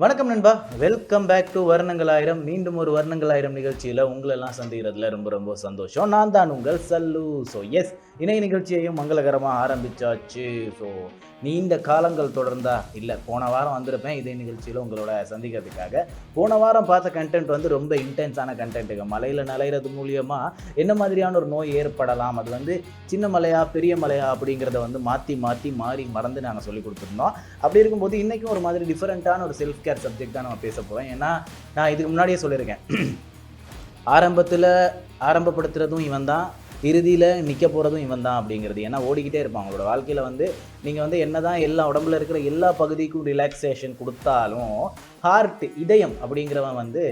வணக்கம் நண்பா. Welcome back to வர்ணங்கள் ஆயிரம் மீண்டும் ஒரு வர்ணங்கள் ஆயிரம் நிகழ்ச்சியில் உங்களெல்லாம் சந்திக்கிறதுல ரொம்ப ரொம்ப சந்தோஷம். நான் தான் உங்கள் சல்லு. ஸோ எஸ் இணைய நிகழ்ச்சியையும் மங்களகரமாக ஆரம்பிச்சாச்சு. ஸோ நீண்ட காலங்கள் தொடர்ந்தா இல்லை போன வாரம் வந்திருப்பேன் இதே நிகழ்ச்சியில் உங்களோட சந்திக்கிறதுக்காக. போன வாரம் பார்த்த கண்டென்ட் வந்து ரொம்ப இன்டென்ஸான கண்டென்ட்டுங்க மலையில் நலையிறது மூலியமாக என்ன மாதிரியான ஒரு நோய் ஏற்படலாம் அது வந்து சின்ன மலையா பெரிய மலையா அப்படிங்கிறத வந்து மாற்றி மாற்றி மாறி மறந்து நாங்கள் சொல்லி கொடுத்துருந்தோம். அப்படி இருக்கும்போது இன்றைக்கும் ஒரு மாதிரி டிஃப்ரெண்ட்டான ஒரு செல்ஃப் கேர் சப்ஜெக்ட் தான் நம்ம பேச போகிறோம் ஏன்னா நான் இதுக்கு முன்னாடியே சொல்லியிருக்கேன். ஆரம்பத்தில் ஆரம்பப்படுத்துறதும் இவன் தான் இறுதியில் நிற்க போகிறதும் இவன் தான் அப்படிங்கிறது. ஏன்னா ஓடிக்கிட்டே இருப்பான் அவங்களோட வாழ்க்கையில் வந்து நீங்கள் வந்து என்ன தான் எல்லா உடம்புல இருக்கிற எல்லா பகுதிக்கும் ரிலாக்ஸேஷன் கொடுத்தாலும் ஹார்ட் இதயம் அப்படிங்கிறவன் வந்து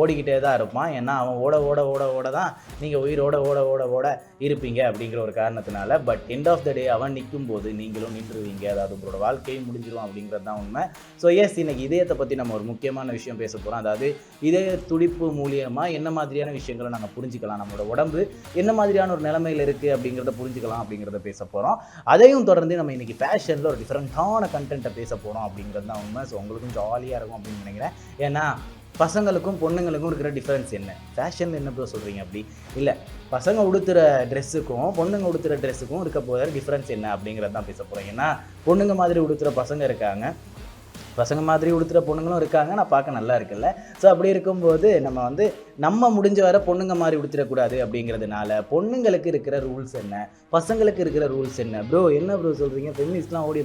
ஓடிக்கிட்டே தான் இருப்பான். ஏன்னா அவன் ஓட ஓட ஓட ஓட தான் நீங்கள் உயிரோட ஓட ஓட ஓட இருப்பீங்க அப்படிங்கிற ஒரு காரணத்தினால but end of the day அவன் நிற்கும் போது நீங்களும் நின்றுவீங்க அதாவது உங்களோட வாழ்க்கையும் முடிஞ்சிடும் அப்படிங்கிறது தான் உண்மை. ஸோ எஸ் இன்னைக்கு இதயத்தை பற்றி நம்ம ஒரு முக்கியமான விஷயம் பேச போகிறோம் அதாவது இதய துடிப்பு மூலியமாக என்ன மாதிரியான விஷயங்களை நாங்கள் புரிஞ்சுக்கலாம்? நம்மளோட உடம்பு என்ன மாதிரியான ஒரு நிலைமையில் இருக்குது அப்படிங்கிறத புரிஞ்சுக்கலாம் அப்படிங்கிறத பேச போகிறோம் அதையும் தொடர்ந்து நம்ம இன்றைக்கி ஃபேஷனில் ஒரு டிஃப்ரெண்ட்டான கண்டென்ட்டை பேச போகிறோம் அப்படிங்கிறது தான் உண்மை. ஸோ உங்களுக்கும் ஜாலியாக இருக்கும் அப்படின்னு நினைக்கிறேன். ஏன்னா பசங்களுக்கும் பொண்ணுங்களுக்கும் இருக்கிற டிஃப்ரென்ஸ் என்ன? ஃபேஷன் என்ன ப்ரோ சொல்கிறீங்க அப்படி? இல்லை பசங்க உடுத்துகிற ட்ரெஸ்ஸுக்கும் பொண்ணுங்க உடுத்துற ட்ரெஸ்ஸுக்கும் இருக்க போகிற டிஃப்ரென்ஸ் என்ன அப்படிங்கிறது தான் பேச போகிறோம் ஏன்னா பொண்ணுங்க மாதிரி உடுத்துகிற பசங்க இருக்காங்க. பசங்க மாதிரி உடுத்துற பொண்ணுங்களும் இருக்காங்க. நான் பார்க்க நல்லா இருக்குல்ல. ஸோ அப்படி இருக்கும்போது நம்ம வந்து நம்ம முடிஞ்ச வர பொண்ணுங்க மாதிரி உடுத்திடக்கூடாது அப்படிங்கிறதுனால பொண்ணுங்களுக்கு இருக்கிற ரூல்ஸ் என்ன? பசங்களுக்கு இருக்கிற ரூல்ஸ் என்ன? ப்ரோ என்ன ப்ரோ சொல்கிறீங்க ஃபெமினிஸ்ட்லாம் ஓடி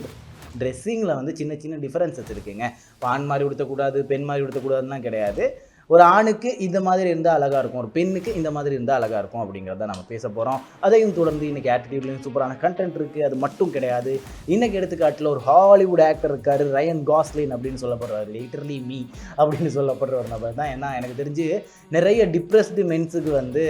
ட்ரெஸ்ஸிங்கில் வந்து சின்ன சின்ன டிஃப்ரென்சஸ் இருக்குங்க. ஆண் மாதிரி உடுத்தக்கூடாது பெண் மாதிரி உடுத்தக்கூடாதுலாம் கிடையாது. ஒரு ஆணுக்கு இந்த மாதிரி இருந்தால் அழகாக இருக்கும் ஒரு பெண்ணுக்கு இந்த மாதிரி இருந்தால் அழகாக இருக்கும் அப்படிங்கிறத நம்ம பேச போகிறோம் அதையும் தொடர்ந்து இன்றைக்கி ஆட்டிடியூட்லேயும் சூப்பரான கண்டென்ட் இருக்குது அது மட்டும் கிடையாது. இன்றைக்கி எடுத்துக்காட்டில் ஒரு ஹாலிவுட் ஆக்டர் இருக்கார் ரயன் காஸ்லின் அப்படின்னு சொல்லப்படுறாரு. லிட்டர்லி மீ அப்படின்னு சொல்லப்படுற ஒரு நபர் தான். ஏன்னா எனக்கு தெரிஞ்சு நிறைய டிப்ரெஸ்டு மென்ஸுக்கு வந்து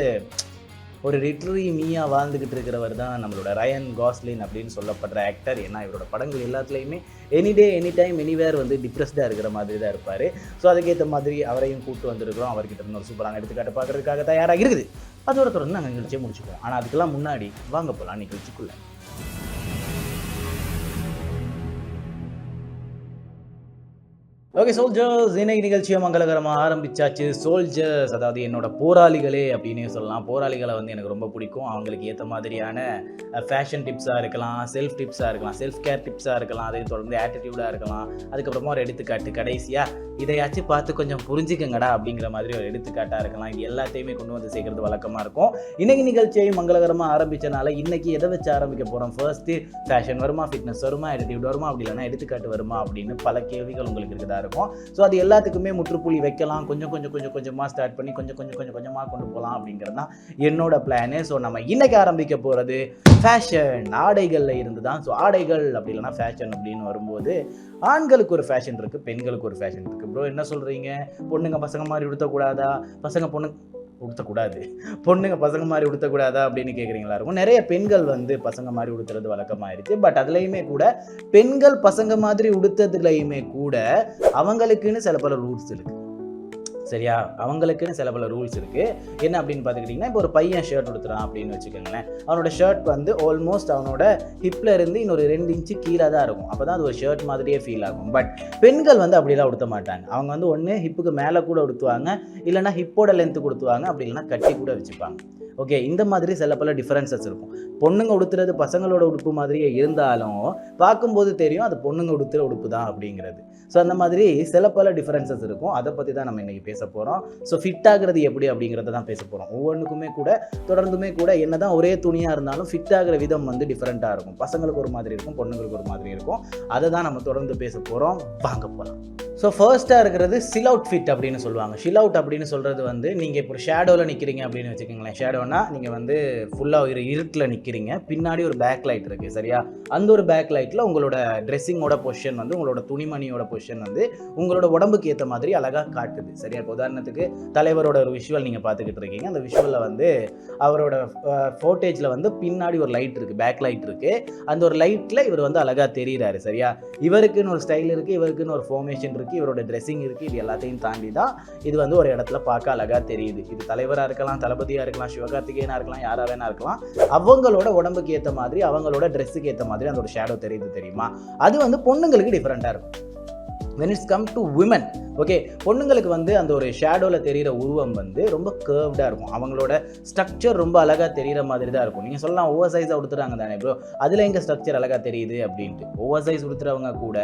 ஒரு லிட்ரரி மீயா வாழ்ந்துக்கிட்டு இருக்கிறவர் தான் நம்மளோட ரயன் காஸ்லின் அப்படின்னு சொல்லப்படுற ஆக்டர் ஏன்னா இவரோட படங்கள் எல்லாத்துலேயுமே any day any time anywhere வந்து டிப்ரெஸ்டாக இருக்கிற மாதிரி தான் இருப்பார். ஸோ அதுக்கேற்ற மாதிரி அவரையும் கூப்பிட்டு வந்திருக்கிறோம். அவர்கிட்ட இருந்து ஒரு சூப்பரான எடுத்துக்காட்டு பார்க்குறதுக்காக தயாராக இருக்குது. அதோட தொடர்ந்து நாங்கள் நிகழ்ச்சியை முடிச்சுக்கிறோம் ஆனால் அதுக்கெல்லாம் முன்னாடி வாங்க போகலாம் நிகழ்ச்சிக்குள்ளே. ஓகே சோல்ஜர்ஸ் இன்னைக்கு நிகழ்ச்சியை மங்களகரமாக ஆரம்பிச்சாச்சு. சோல்ஜர்ஸ் அதாவது என்னோட போராளிகளே அப்படின்னே சொல்லலாம். போராளிகளை வந்து எனக்கு ரொம்ப பிடிக்கும். அவங்களுக்கு ஏற்ற மாதிரியான ஃபேஷன் டிப்ஸாக இருக்கலாம் செல்ஃப் டிப்ஸாக இருக்கலாம் செல்ஃப் கேர் டிப்ஸாக இருக்கலாம் அதையும் தொடர்ந்து ஆட்டிடியூடாக இருக்கலாம். அதுக்கப்புறமா ஒரு எடுத்துக்காட்டு கடைசியாக இதையாச்சும் பார்த்து கொஞ்சம் புரிஞ்சுக்கங்கடா அப்படிங்கிற மாதிரி ஒரு எடுத்துக்காட்டாக இருக்கலாம். இது எல்லாத்தையுமே கொண்டு வந்து சேர்க்கறது வழக்கமாக இருக்கும். இன்னைக்கு நிகழ்ச்சியை மங்களகரமாக ஆரம்பித்தனால இன்னைக்கு எதை வச்சு ஆரம்பிக்க போகிறோம் ஃபர்ஸ்ட்டு ஃபேஷன் வருமா ஃபிட்னஸ் வருமா ஆட்டிடியூட் வருமா அப்படி இல்லைன்னா எடுத்துக்காட்டு வருமா அப்படின்னு பல கேள்விகள் உங்களுக்கு இருக்குதா இருக்கும். ஸோ அது எல்லாத்துக்குமே முற்றுப்புள்ளி வைக்கலாம். கொஞ்சம் கொஞ்சம் கொஞ்சம் கொஞ்சமாக ஸ்டார்ட் பண்ணி கொஞ்சம் கொஞ்சம் கொஞ்சம் கொஞ்சமாக கொண்டு போகலாம் அப்படிங்கிறது தான் என்னோட பிளானு ஸோ நம்ம இன்றைக்கி ஆரம்பிக்க போகிறது ஃபேஷன் ஆடைகளில் இருந்து தான். ஸோ ஆடைகள் அப்படி இல்லைனா ஃபேஷன் அப்படின்னு வரும்போது ஆண்களுக்கு ஒரு ஃபேஷன் இருக்குது பெண்களுக்கு ஒரு ஃபேஷன் இருக்குது ப்ரோ என்ன சொல்கிறீங்க பொண்ணுங்க பசங்க மாதிரி உடுத்தக்கூடாதா? பசங்க பொண்ணு உடுத்தக்கூடாது. பொண்ணுங்க பசங்க மாதிரி உடுத்தக்கூடாதா அப்படின்னு கேட்குறீங்களா இருக்கும். நிறைய பெண்கள் வந்து பசங்க மாதிரி உடுத்துறது வழக்கமாயிருச்சு. பட் அதுலேயுமே கூட பெண்கள் பசங்க மாதிரி உடுத்ததுலையுமே கூட அவங்களுக்குன்னு சில பல ரூல்ஸ் இருக்குது சரியா? அவங்களுக்குன்னு சில பல ரூல்ஸ் இருக்குது என்ன அப்படின்னு பார்த்துக்கிட்டிங்கன்னா இப்போ ஒரு பையன் ஷர்ட் உடுத்துறான் அப்படின்னு வச்சுக்கோங்களேன். அவனோட ஷர்ட் வந்து ஆல்மோஸ்ட் அவனோட ஹிப்பில் இருந்து இன்னொரு ரெண்டு இன்ச்சு கீழே தான் இருக்கும். அப்போ தான் அது ஒரு ஷர்ட் மாதிரியே ஃபீல் ஆகும். பட் பெண்கள் வந்து அப்படிலாம் உடுத்த மாட்டாங்க. அவங்க வந்து ஒன்று ஹிப்புக்கு மேலே கூட உடுத்துவாங்க. இல்லைன்னா ஹிப்போட லென்த்து கொடுத்துவாங்க. அப்படி இல்லைன்னா கட்டி கூட வச்சுப்பாங்க. ஓகே இந்த மாதிரி சில பல டிஃப்ரென்சஸ் இருக்கும். பொண்ணுங்க உடுத்துறது பசங்களோட உடுப்பு மாதிரியே இருந்தாலும் பார்க்கும்போது தெரியும் அது பொண்ணுங்க உடுத்துற உடுப்பு தான் அப்படிங்கிறது. ஸோ அந்த மாதிரி சில பல டிஃப்ரென்சஸ் இருக்கும். அதை பற்றி தான் நம்ம இன்றைக்கி பேச போகிறோம் ஸோ ஃபிட் ஆகிறது எப்படி அப்படிங்கிறத தான் பேச போகிறோம் ஒவ்வொன்றுக்குமே கூட தொடர்ந்துமே கூட என்ன தான் ஒரே துணியாக இருந்தாலும் ஃபிட் ஆகிற விதம் வந்து டிஃப்ரெண்ட்டாக இருக்கும். பசங்களுக்கு ஒரு மாதிரி இருக்கும் பொண்ணுங்களுக்கு ஒரு மாதிரி இருக்கும். அதை தான் நம்ம தொடர்ந்து பேச போகிறோம் வாங்க போகலாம் ஸோ ஃபர்ஸ்ட்டாக இருக்கிறது சில் அவுட் ஃபிட் அப்படின்னு சொல்லுவாங்க. ஷில் அவுட் அப்படின்னு சொல்கிறது வந்து நீங்கள் இப்போ ஷேடோவில் நிற்கிறீங்க அப்படின்னு வச்சுக்கோங்களேன். பார்த்தோன்னா நீங்கள் வந்து ஃபுல்லாக ஒரு இருட்டில் நிற்கிறீங்க பின்னாடி ஒரு பேக் லைட் இருக்குது சரியா? அந்த ஒரு பேக் லைட்டில் உங்களோட ட்ரெஸ்ஸிங்கோட பொசிஷன் வந்து உங்களோட துணிமணியோட பொசிஷன் வந்து உங்களோட உடம்புக்கு ஏற்ற மாதிரி அழகாக காட்டுது சரியா? இப்போ உதாரணத்துக்கு தலைவரோட ஒரு விஷுவல் நீங்கள் பார்த்துக்கிட்டு இருக்கீங்க. அந்த விஷுவலில் வந்து அவரோட ஃபோட்டேஜில் வந்து பின்னாடி ஒரு லைட் இருக்குது பேக் லைட் இருக்குது அந்த ஒரு லைட்டில் இவர் வந்து அழகாக தெரிகிறாரு சரியா? இவருக்குன்னு ஒரு ஸ்டைல் இருக்குது இவருக்குன்னு ஒரு ஃபார்மேஷன் இருக்குது இவரோட ட்ரெஸ்ஸிங் இருக்குது இது எல்லாத்தையும் தாண்டி தான் இது வந்து ஒரு இடத்துல பார்க்க அழகாக தெரியுது. இது தலைவராக இருக்கலாம் தளபதியாக இருக்கலாம் கார்த்திகேயனாக இருக்கலாம் யாராக வேணா இருக்கலாம் அவங்களோட உடம்புக்கு ஏற்ற மாதிரி அவங்களோட ட்ரெஸ்ஸுக்கு ஏற்ற மாதிரி அந்த ஒரு ஷேடோ தெரியுது தெரியுமா? அது வந்து பொண்ணுங்களுக்கு டிஃப்ரெண்ட்டாக இருக்கும். When it's come to woman okay பொண்ணுங்களுக்கு வந்து அந்த ஒரு ஷேடோவில் தெரிகிற உருவம் வந்து ரொம்ப கேர்வ்டாக இருக்கும். அவங்களோட ஸ்ட்ரக்சர் ரொம்ப அழகாக தெரிகிற மாதிரி தான் இருக்கும். நீங்கள் சொல்லலாம் ஓவர் சைஸாக உடுத்துறாங்க தானே ப்ரோ அதில் எங்கள் ஸ்ட்ரக்சர் அழகாக தெரியுது அப்படின்ட்டு. ஓவர் சைஸ் கொடுத்துறவங்க கூட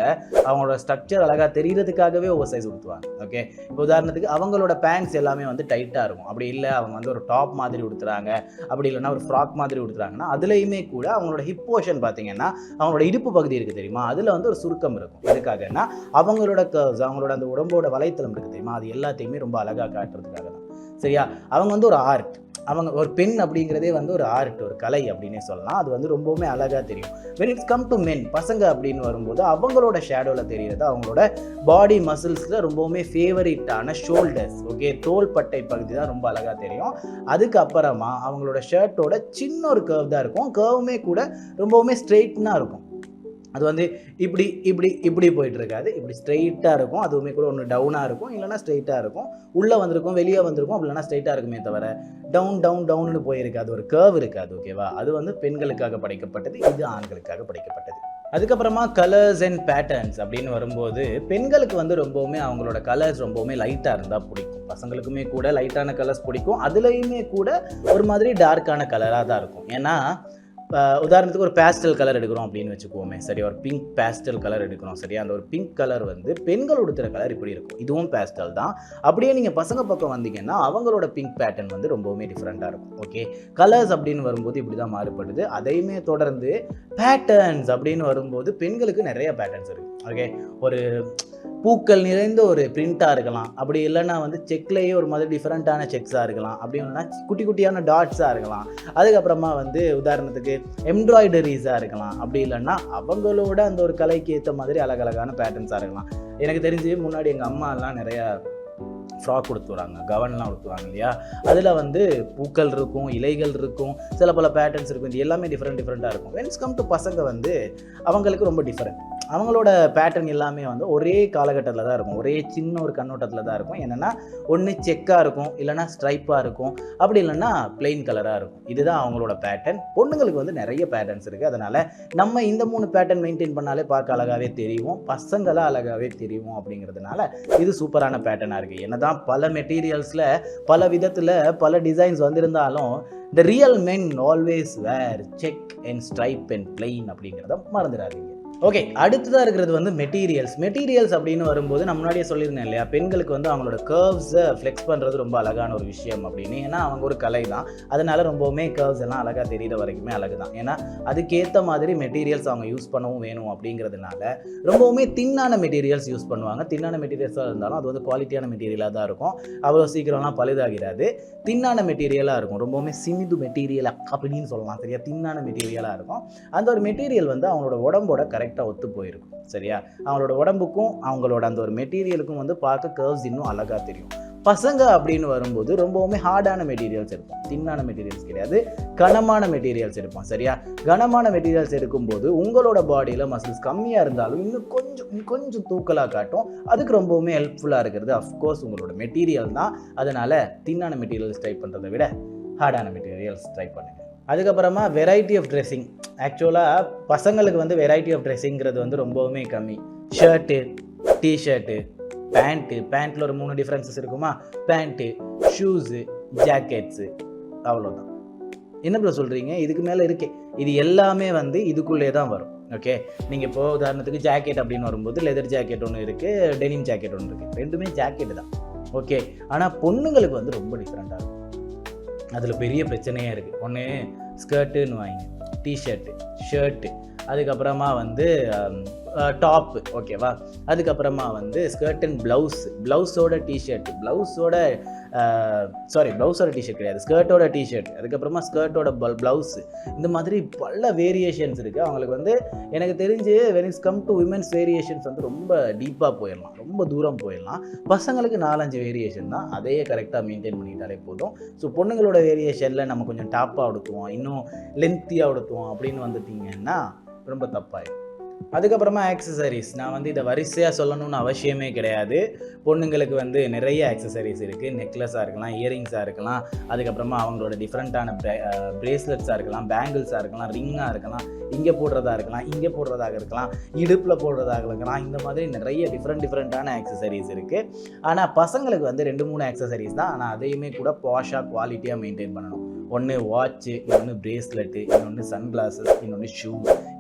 அவங்களோட ஸ்ட்ரக்சர் அழகாக தெரிகிறதுக்காகவே ஓவர் சைஸ் உடுத்துவாங்க. ஓகே இப்போ உதாரணத்துக்கு அவங்களோட பேண்ட்ஸ் எல்லாமே வந்து டைட்டாக இருக்கும். அப்படி இல்லை அவங்க வந்து ஒரு டாப் மாதிரி கொடுத்துறாங்க அப்படி இல்லைன்னா ஒரு ஃப்ராக் மாதிரி கொடுத்துறாங்கன்னா அதுலேயுமே கூட அவங்களோட ஹிப் போர்ஷன் பார்த்தீங்கன்னா அவங்களோட இடுப்பு பகுதி இருக்குது தெரியுமா? அதில் வந்து ஒரு சுருக்கம் இருக்கும். எதுக்காகன்னா அவங்களோட கர்வ்ஸ் அவங்களோட அந்த உடம்போட வலைத்தளம் இருக்குது தெரியுமா? அது எல்லாத்தையுமே ரொம்ப அழகாக காட்டுறதுக்காக தான். சரியா? அவங்க வந்து ஒரு ஆர்ட் அவங்க ஒரு பெண் அப்படிங்கிறதே வந்து ஒரு ஆர்ட் ஒரு கலை அப்படின்னே சொல்லலாம். அது வந்து ரொம்பவுமே அழகாக தெரியும். When it's come to men பசங்க அப்படின்னு வரும்போது அவங்களோட ஷேடோவில் தெரிகிறது அவங்களோட பாடி மசில்ஸில் ரொம்பவுமே ஃபேவரட்டான ஷோல்டர்ஸ் ஓகே தோள்பட்டை பகுதி தான் ரொம்ப அழகாக தெரியும். அதுக்கப்புறமா அவங்களோட ஷர்ட்டோட சின்ன ஒரு கர்வ் தான் இருக்கும். கர்வுமே கூட ரொம்பவுமே ஸ்ட்ரெயிட்னாக இருக்கும். அது வந்து இப்படி இப்படி இப்படி போயிட்டு இருக்காது இப்படி ஸ்ட்ரெயிட்டாக இருக்கும். அதுவுமே கூட ஒன்று டவுனாக இருக்கும். இல்லைனா ஸ்ட்ரெயிட்டாக இருக்கும். உள்ளே வந்திருக்கும் வெளியே வந்திருக்கும் இல்லைனா ஸ்ட்ரெயிட்டாக இருக்குமே தவிர டவுன் டவுன் டவுன்னு போயிருக்காது. ஒரு கேர்வ் இருக்காது ஓகேவா அது வந்து பெண்களுக்காக படைக்கப்பட்டது இது ஆண்களுக்காக படைக்கப்பட்டது. அதுக்கப்புறமா கலர்ஸ் அண்ட் பேட்டர்ன்ஸ் அப்படின்னு வரும்போது பெண்களுக்கு வந்து ரொம்பவுமே அவங்களோட கலர்ஸ் ரொம்பவுமே லைட்டாக இருந்தால் பிடிக்கும். பசங்களுக்குமே கூட லைட்டான கலர்ஸ் பிடிக்கும். அதுலேயுமே கூட ஒரு மாதிரி டார்க்கான கலராக தான் இருக்கும். ஏன்னா உதாரணத்துக்கு ஒரு பேஸ்டல் கலர் எடுக்கிறோம் அப்படின்னு வச்சுக்கோமே. சரி ஒரு பிங்க் பேஸ்டல் கலர் எடுக்கிறோம். சரியா அந்த ஒரு பிங்க் கலர் வந்து பெண்கள் உடுத்துற கலர் இப்படி இருக்கும். இதுவும் பேஸ்டல் தான். அப்படியே நீங்கள் பசங்க பக்கம் வந்தீங்கன்னா அவங்களோட பிங்க் பேட்டர்ன் வந்து ரொம்பவுமே டிஃப்ரெண்ட்டாக இருக்கும். ஓகே கலர்ஸ் அப்படின்னு வரும்போது இப்படி தான் மாறுபடுது. அதையுமே தொடர்ந்து பேட்டர்ன்ஸ் அப்படின்னு வரும்போது பெண்களுக்கு நிறைய பேட்டர்ன்ஸ் இருக்குது ஓகே ஒரு பூக்கள் நிறைந்த ஒரு பிரிண்ட்டாக இருக்கலாம். அப்படி இல்லைன்னா வந்து செக்லேயே ஒரு மாதிரி டிஃப்ரெண்ட்டான செக்ஸாக இருக்கலாம். அப்படி இல்லைன்னா குட்டி குட்டியான டாட்ஸாக இருக்கலாம். அதுக்கப்புறமா வந்து உதாரணத்துக்கு எம்ப்ராய்டரிஸாக இருக்கலாம். அப்படி இல்லைன்னா அவங்களோட அந்த ஒரு கலைக்கு ஏற்ற மாதிரி அழகழகான பேட்டர்ன்ஸாக இருக்கலாம். எனக்கு தெரிஞ்சு முன்னாடி எங்கள் அம்மாலாம் நிறையா ஃப்ராக் கொடுத்துறாங்க கவன்லாம் கொடுத்துருவாங்க இல்லையா? அதில் வந்து பூக்கள் இருக்கும் இலைகள் இருக்கும் சில பல பேட்டர்ன்ஸ் இருக்கும். இது எல்லாமே டிஃப்ரெண்ட் டிஃப்ரெண்ட்டாக இருக்கும். வென்ஸ் கம் டு பசங்க வந்து அவங்களுக்கு ரொம்ப டிஃப்ரெண்ட் அவங்களோட பேட்டர்ன் எல்லாமே வந்து ஒரே காலகட்டத்தில் தான் இருக்கும். ஒரே சின்ன ஒரு கண்ணோட்டத்தில் தான் இருக்கும். என்னென்னா ஒன்று செக்காக இருக்கும் இல்லைனா ஸ்ட்ரைப்பாக இருக்கும். அப்படி இல்லைன்னா பிளெயின் கலராக இருக்கும். இதுதான் அவங்களோட பேட்டர்ன் பொண்ணுங்களுக்கு வந்து நிறைய பேட்டர்ன்ஸ் இருக்குது அதனால் நம்ம இந்த மூணு பேட்டர்ன் மெயின்டைன் பண்ணாலே பார்க்க அழகாகவே தெரியும். பசங்களாக அழகாகவே தெரியும் அப்படிங்கிறதுனால இது சூப்பரான பேட்டர்னாக இருக்குது என்ன தான் பல மெட்டீரியல்ஸில் பல விதத்தில் பல டிசைன்ஸ் வந்திருந்தாலும் the real men always wear check and stripe and plain அப்படிங்கிறத மறந்துடாதீங்க. ஓகே அடுத்ததாக இருக்கிறது வந்து மெட்டீரியல்ஸ் மெட்டீரியல்ஸ் அப்படின்னு வரும்போது நான் முன்னாடியே சொல்லியிருந்தேன் இல்லையா? பெண்களுக்கு வந்து அவங்களோட கர்வ்ஸை ஃப்ளெக்ஸ் பண்ணுறது ரொம்ப அழகான ஒரு விஷயம் அப்படின்னு. ஏன்னா அவங்க ஒரு கலை தான். அதனால ரொம்பவுமே கர்வ்ஸ் எல்லாம் அழகாக தெரியிற வரைக்குமே அழகு தான் ஏன்னா அதுக்கேற்ற மாதிரி மெட்டீரியல்ஸ் அவங்க யூஸ் பண்ணவும் வேணும் அப்படிங்கிறதுனால ரொம்பவுமே தின்னான மெட்டீரியல்ஸ் யூஸ் பண்ணுவாங்க. தின்னான மெட்டீரியல்ஸாக இருந்தாலும் அது வந்து குவாலிட்டியான மெட்டீரியலாக தான் இருக்கும். அவ்வளோ சீக்கிரம்லாம் பழுதாகிறாது தின்னான மெட்டீரியலாக இருக்கும். ரொம்பவுமே சிமிது மெட்டீரியல் அப்படின்னு சொல்லலாம். சரியா? தின்னான மெட்டீரியலாக இருக்கும். அந்த ஒரு மெட்டீரியல் வந்து அவங்களோட உடம்போட கரெக்ட் கரெக்டாக ஒத்து போயிருக்கும் சரியா? அவங்களோட உடம்புக்கும் அவங்களோட அந்த ஒரு மெட்டீரியலுக்கும் வந்து பார்க்க கர்வ்ஸ் இன்னும் அழகாக தெரியும். பசங்க அப்படின்னு வரும்போது ரொம்பவுமே ஹார்டான மெட்டீரியல்ஸ் எடுப்போம் தின்னான மெட்டீரியல்ஸ் கிடையாது கனமான மெட்டீரியல்ஸ் எடுப்போம் சரியா? கனமான மெட்டீரியல்ஸ் எடுக்கும்போது உங்களோட பாடியில் மசில்ஸ் கம்மியாக இருந்தாலும் இன்னும் கொஞ்சம் இன்னும் கொஞ்சம் தூக்கலாக காட்டும். அதுக்கு ரொம்பவுமே ஹெல்ப்ஃபுல்லாக இருக்கிறது. அஃப்கோர்ஸ் உங்களோட மெட்டீரியல் தான். அதனால் தின்னான மெட்டீரியல்ஸ் ட்ரை பண்ணுறதை விட ஹார்டான மெட்டீரியல்ஸ் ட்ரை பண்ணுங்கள் அதுக்கப்புறமா வெரைட்டி ஆஃப் ட்ரெஸ்ஸிங் ஆக்சுவலாக பசங்களுக்கு வந்து வெரைட்டி ஆஃப் ட்ரெஸ்ஸிங்கிறது வந்து ரொம்பவுமே கம்மி. ஷர்ட்டு டிஷர்ட்டு பேண்ட்டு பேண்ட்டில் ஒரு மூணு டிஃப்ரென்சஸ் இருக்குமா? பேண்ட்டு ஷூஸு ஜாக்கெட்ஸு அவ்வளோதான் என்ன ப்ரோ சொல்கிறீங்க இதுக்கு மேலே இருக்கே. இது எல்லாமே வந்து இதுக்குள்ளே தான் வரும். ஓகே நீங்கள் இப்போ உதாரணத்துக்கு ஜாக்கெட் அப்படின்னு வரும்போது லெதர் ஜாக்கெட் ஒன்று இருக்குது டெனிம் ஜாக்கெட் ஒன்று இருக்குது ரெண்டுமே ஜாக்கெட்டு தான். ஓகே ஆனால் பொண்ணுங்களுக்கு வந்து ரொம்ப டிஃப்ரெண்ட்டாக இருக்கும். அதில் பெரிய பிரச்சனையாக இருக்குது ஒன்று ஸ்கர்ட்டுன்னு வாங்க டிஷர்ட்டு ஷர்ட்டு அதுக்கப்புறமா வந்து um, டாப்பு ஓகேவா அதுக்கப்புறமா வந்து ஸ்கர்ட் அண்ட் ப்ளவுஸ் ப்ளவுஸோட டிஷர்ட் ப்ளவுஸோட சாரி ப்ளவுஸோட டிஷர்ட் கிடையாது. ஸ்கர்ட்டோட டிஷர்ட் அதுக்கப்புறமா ஸ்கர்ட்டோட பல் ப்ளவுஸ் இந்த மாதிரி பல வேரியேஷன்ஸ் இருக்குது அவங்களுக்கு வந்து எனக்கு தெரிஞ்சு when it's come to women's variations வந்து ரொம்ப டீப்பாக போயிடலாம். ரொம்ப தூரம் போயிடலாம். பசங்களுக்கு நாலஞ்சு வேரியேஷன் தான். அதையே கரெக்டாக மெயின்டைன் பண்ணிட்டாலே போதும். ஸோ பொண்ணுங்களோட வேரியேஷனில் நம்ம கொஞ்சம் டாப்பாக உடுத்துவோம். இன்னும் லென்த்தியாக உடுத்துவோம் அப்படின்னு வந்துட்டிங்கன்னா ரொம்ப தப்பாயிடும். அதுக்கப்புறமா ஆக்சசரிஸ் நான் வந்து இதை வரிசையாக சொல்லணும்னு அவசியமே கிடையாது. பொண்ணுங்களுக்கு வந்து நிறைய ஆக்சசரிஸ் இருக்குது நெக்லஸாக இருக்கலாம் இயரிங்ஸாக இருக்கலாம். அதுக்கப்புறமா அவங்களோட டிஃப்ரெண்ட்டான ப்ரேஸ்லெட்ஸாக இருக்கலாம் பேங்கிள்ஸாக இருக்கலாம் ரிங்காக இருக்கலாம். இங்கே போடுறதா இருக்கலாம் இங்கே போடுறதாக இருக்கலாம் இடுப்பில் போடுறதாக இருக்கலாம். இந்த மாதிரி நிறைய டிஃப்ரெண்ட் டிஃப்ரெண்ட்டான ஆக்சசரிஸ் இருக்குது ஆனால் பசங்களுக்கு வந்து ரெண்டு மூணு ஆக்சசரிஸ் தான். ஆனால் அதையுமே கூட பாஷாக குவாலிட்டியாக மெயின்டைன் பண்ணணும். ஒன்று வாட்ச்சு இன்னொன்று பிரேஸ்லெட்டு இன்னொன்று சன்கிளாஸஸ் இன்னொன்று ஷூ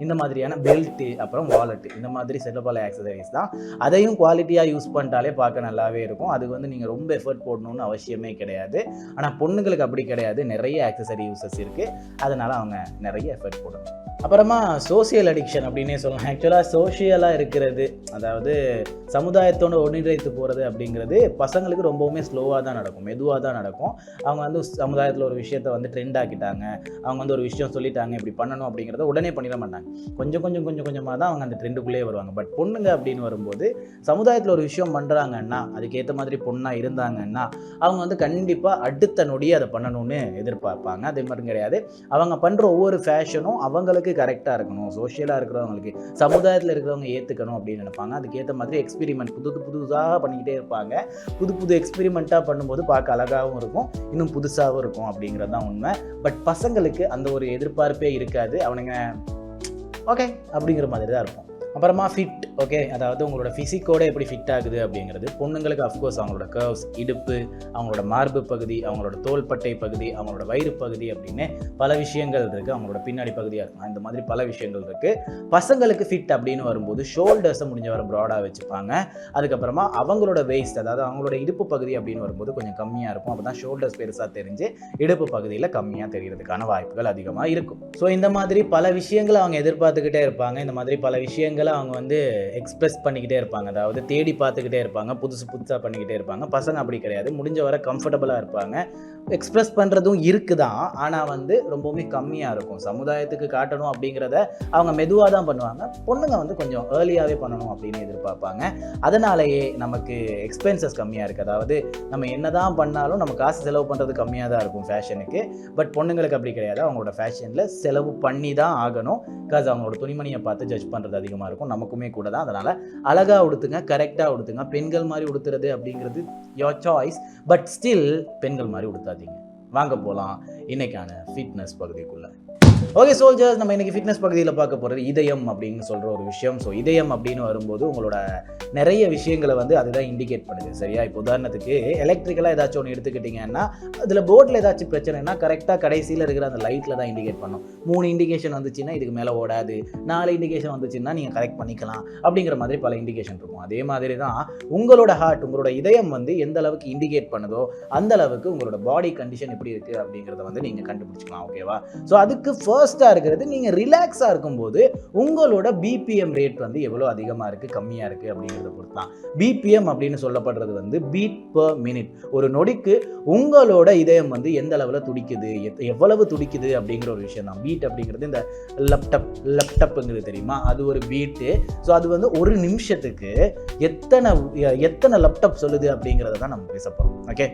இந்த மாதிரியான பெல்ட்டு அப்புறம் வாலெட்டு இந்த மாதிரி சில பல ஆக்சசரிஸ் தான். அதையும் குவாலிட்டியாக யூஸ் பண்ணிட்டாலே பார்க்க நல்லாவே இருக்கும். அதுக்கு வந்து நீங்கள் ரொம்ப எஃபர்ட் போடணும்னு அவசியமே கிடையாது. ஆனால் பொண்ணுங்களுக்கு அப்படி கிடையாது. நிறைய ஆக்சசரி யூசஸ் இருக்குது அதனால் அவங்க நிறைய எஃபர்ட் போடணும். அப்புறமா சோசியல் அடிக்ஷன் அப்படின்னே சொல்லலாம். ஆக்சுவலாக சோஷியலாக இருக்கிறது அதாவது சமுதாயத்தோட ஒன்றிணைத்து போகிறது அப்படிங்கிறது பசங்களுக்கு ரொம்பவுமே ஸ்லோவாக தான் நடக்கும் மெதுவாக தான் நடக்கும். அவங்க வந்து சமுதாயத்தில் ஒரு விஷயத்த வந்து ட்ரெண்ட் ஆக்கிட்டாங்க அவங்க வந்து ஒரு விஷயம் சொல்லிட்டாங்க இப்படி பண்ணணும் அப்படிங்கிறத உடனே பண்ணிட மாட்டாங்க. கொஞ்சம் கொஞ்சம் கொஞ்சம் கொஞ்சமாக தான் அவங்க அந்த ட்ரெண்டுக்குள்ளேயே வருவாங்க. பட் பொண்ணுங்க அப்படின்னு வரும்போது சமுதாயத்தில் ஒரு விஷயம் பண்ணுறாங்கன்னா அதுக்கேற்ற மாதிரி பொண்ணாக இருந்தாங்கன்னா அவங்க வந்து கண்டிப்பாக அடுத்த நொடியே அதை பண்ணணும்னு எதிர்பார்ப்பாங்க. அதே மாதிரி கிடையாது. அவங்க பண்ணுற ஒவ்வொரு ஃபேஷனும் அவங்களுக்கு கரெக்டாக இருக்கணும். சோஷியலாக இருக்கிறவங்களுக்கு சமுதாயத்தில் இருக்கிறவங்க ஏற்றுக்கணும் அப்படின்னு நினைப்பாங்க. அதுக்கேற்ற மாதிரி எக்ஸ்பெரிமெண்ட் புது புதுசாக பண்ணிக்கிட்டே இருப்பாங்க. புது புது எக்ஸ்பெரிமெண்ட்டாக பண்ணும்போது பார்க்க அழகாகவும் இருக்கும். இன்னும் புதுசாகவும் இருக்கும் அப்படிங்கிறது தான் உண்மை. பட் பசங்களுக்கு அந்த ஒரு எதிர்பார்ப்பே இருக்காது. அவனுங்க ஓகே அப்படிங்கிற மாதிரி தான் இருக்கும். அப்புறமா ஃபிட் ஓகே அதாவது உங்களோட ஃபிசிக்கோட எப்படி ஃபிட் ஆகுது அப்படிங்கிறது பொண்ணுங்களுக்கு அஃப்கோர்ஸ் அவங்களோட கர்வ்ஸ் இடுப்பு அவங்களோட மார்பு பகுதி அவங்களோட தோள்பட்டை பகுதி அவங்களோட வயிறு பகுதி அப்படின்னு பல விஷயங்கள் இருக்குது அவங்களோட பின்னாடி பகுதியாக இருக்கலாம். இந்த மாதிரி பல விஷயங்கள் இருக்குது பசங்களுக்கு ஃபிட் அப்படின்னு வரும்போது ஷோல்டர்ஸை முடிஞ்ச வர ப்ராடாக வச்சுப்பாங்க. அதுக்கப்புறமா அவங்களோட வெயிஸ்ட் அதாவது அவங்களோட இடுப்பு பகுதி அப்படின்னு வரும்போது கொஞ்சம் கம்மியாக இருக்கும். அப்போ தான் ஷோல்டர்ஸ் பெருசாக தெரிஞ்சு இடுப்பு பகுதியில் கம்மியாக தெரியறதுக்கான வாய்ப்புகள் அதிகமாக இருக்கும். ஸோ இந்த மாதிரி பல விஷயங்களை அவங்க எதிர்பார்த்துக்கிட்டே இருப்பாங்க. இந்த மாதிரி பல விஷயங்கள் அவங்க வந்து எக்ஸ்பிரஸ் பண்ணிக்கிட்டே இருப்பாங்க. அதாவது தேடி பார்த்துக்கிட்டே இருப்பாங்க. புதுசு புதுசாக பண்ணிக்கிட்டே இருப்பாங்க. பசங்க அப்படி கிடையாது. முடிஞ்ச வரை கம்ஃபர்டபுளாக இருப்பாங்க. எக்ஸ்பிரஸ் பண்ணுறதும் இருக்குதான் ஆனால் வந்து ரொம்பவுமே கம்மியாக இருக்கும். சமுதாயத்துக்கு காட்டணும் அப்படிங்கிறத அவங்க மெதுவாக தான் பண்ணுவாங்க. பொண்ணுங்க வந்து கொஞ்சம் ஏர்லியாகவே பண்ணணும் அப்படின்னு எதிர்பார்ப்பாங்க. அதனாலேயே நமக்கு எக்ஸ்பென்சஸ் கம்மியாக இருக்குது அதாவது நம்ம என்ன தான் பண்ணாலும் நம்ம காசு செலவு பண்ணுறது கம்மியாக தான் இருக்கும் ஃபேஷனுக்கு பட் பொண்ணுங்களுக்கு அப்படி கிடையாது. அவங்களோட ஃபேஷனில் செலவு பண்ணி தான் ஆகணும். பிகாஸ் அவங்களோட துணிமணியை பார்த்து ஜட்ஜ் பண்ணுறது அதிகமாக இருக்கும். நமக்குமே கூட தான். அதனால் அழகாக உடுத்துங்க கரெக்டாக உடுத்துங்க. பெண்கள் மாதிரி உடுத்துறது அப்படிங்கிறது யோர் சாய்ஸ் பட் ஸ்டில் பெண்கள் மாதிரி உடுத்தாதீங்க வாங்க போகலாம் இன்னைக்கான ஃபிட்னஸ் பகுதிக்குள்ளே. ஓகே சோல்ஜர்ஸ் நம்ம இன்னைக்கு ஃபிட்னஸ் பகுதியில் பார்க்க போகிறது இதயம் அப்படின்னு சொல்கிற ஒரு விஷயம். ஸோ இதயம் அப்படின்னு வரும்போது உங்களோட நிறைய விஷயங்களை வந்து அதுதான் இண்டிகேட் பண்ணுது சரியா? இப்போ உதாரணத்துக்கு எலக்ட்ரிக்கலாக ஏதாச்சும் ஒன்று எடுத்துக்கிட்டிங்கன்னா அதில் போர்டில் ஏதாச்சும் பிரச்சனைனா கரெக்டாக கடைசியில் இருக்கிற அந்த லைட்டில் தான் இண்டிகேட் பண்ணும். மூணு இண்டிகேஷன் வந்துச்சுன்னா இதுக்கு மேலே ஓடாது. நாலு இண்டிகேஷன் வந்துச்சுன்னா நீங்கள் கரெக்ட் பண்ணிக்கலாம் அப்படிங்கிற மாதிரி பல இண்டிகேஷன் இருக்கும். அதே மாதிரி தான் உங்களோட ஹார்ட் உங்களோட இதயம் வந்து எந்த அளவுக்கு இண்டிகேட் பண்ணுதோ அந்த அளவுக்கு உங்களோட பாடி கண்டிஷன் எப்படி இருக்குது அப்படிங்கிறத வந்து நீங்கள் கண்டுபிடிச்சிக்கலாம் ஓகேவா ஸோ அதுக்கு ஃபர்ஸ்ட்டாக இருக்கிறது. நீங்கள் ரிலாக்ஸாக இருக்கும்போது உங்களோட பிபிஎம் ரேட் வந்து எவ்வளோ அதிகமாக இருக்குது கம்மியாக இருக்குது அப்படிங்கிறத பொறுத்து தான் பிபிஎம் அப்படின்னு சொல்லப்படுறது வந்து பீட் பர் மினிட் ஒரு நொடிக்கு உங்களோட இதயம் வந்து எந்த அளவில் துடிக்குது எத்- எவ்வளவு துடிக்குது அப்படிங்கிற ஒரு விஷயம் தான். பீட் அப்படிங்கிறது இந்த லப்டப் லெப்டப்புங்கிறது தெரியுமா? அது ஒரு பீட்டு ஸோ அது வந்து ஒரு நிமிஷத்துக்கு எத்தனை எத்தனை லெப்டப் சொல்லுது அப்படிங்கிறத தான் நம்ம பேச போகிறோம் ஓகே